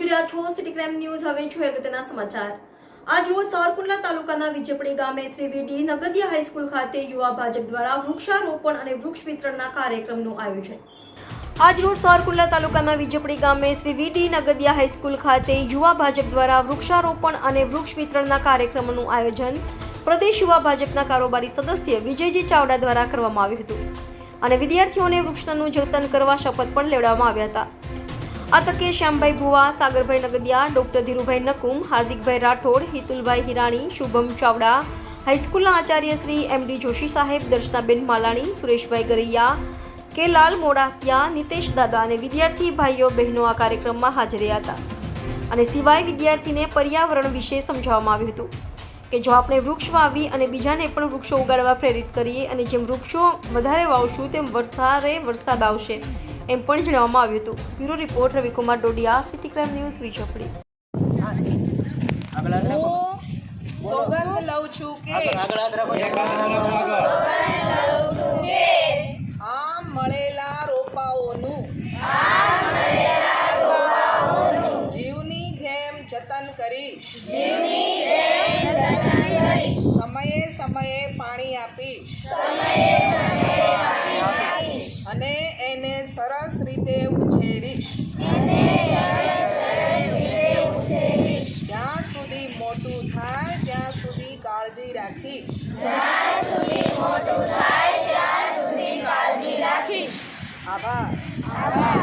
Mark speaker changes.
Speaker 1: જોઈએ અગત્યના સમાચાર. આજ રોજ સાવરકુંડલા તાલુકાના વિજયપડી ગામે શ્રી વીડી નગદિયા હાઈસ્કૂલ ખાતે યુવા ભાજપ દ્વારા વૃક્ષારોપણ અને વૃક્ષ વિતરણના કાર્યક્રમનું આયોજન. આજ રોજ સાવરકુંડલા તાલુકાના વિજયપડી ગામે શ્રી વીડી નગદિયા હાઈસ્કૂલ ખાતે યુવા ભાજપ દ્વારા વૃક્ષારોપણ અને વૃક્ષ વિતરણના કાર્યક્રમનું આયોજન પ્રદેશ યુવા ભાજપના કારોબારી સદસ્ય વિજયજી ચાવડા દ્વારા કરવામાં આવ્યું હતું. અને વિદ્યાર્થીઓને વૃક્ષનું જતન કરવા શપથ પણ લેવડાવવામાં આવ્યા હતા. આ તકે શ્યામભાઈ ભુવા, સાગરભાઈ નગદિયા, ડોક્ટર ધીરુભાઈ નકુમ, હાર્દિકભાઈ રાઠોડ, હિતુલભાઈ હિરાણી, શુભમ ચાવડા, હાઈસ્કૂલના આચાર્ય શ્રી એમ ડી જોશી સાહેબ, દર્શનાબેન માલાણી, સુરેશભાઈ ગરૈયા, કે લાલ મોડાસિયા, નિતેશ દાદા અને વિદ્યાર્થી ભાઈઓ બહેનો આ કાર્યક્રમમાં હાજર હતા. અને સિવાય વિદ્યાર્થીને પર્યાવરણ વિશે સમજાવવામાં આવ્યું હતું કે જો આપણે વૃક્ષ વાવી અને બીજાને પણ વૃક્ષો ઉગાડવા પ્રેરિત કરીએ અને જેમ વૃક્ષો વધારે વાવશું તેમ વધારે વરસાદ આવશે. એમ પણ જણાવવામાં આવ્યું હતું. Bureau report Ravikumar Dodiya city crime news Vijopadi
Speaker 2: હું સોગંદ લઉં છું કે આ મળેલા રોપાઓનું જીવની જેમ જતન કરીશ. સમયે સમયે પાણી આપીશ. અને એને સરસ રીતે ઉછેરીશ. જ્યાં સુધી મોટું થાય ત્યાં સુધી
Speaker 3: કાળજી રાખીશ.
Speaker 2: આભાર. આભાર.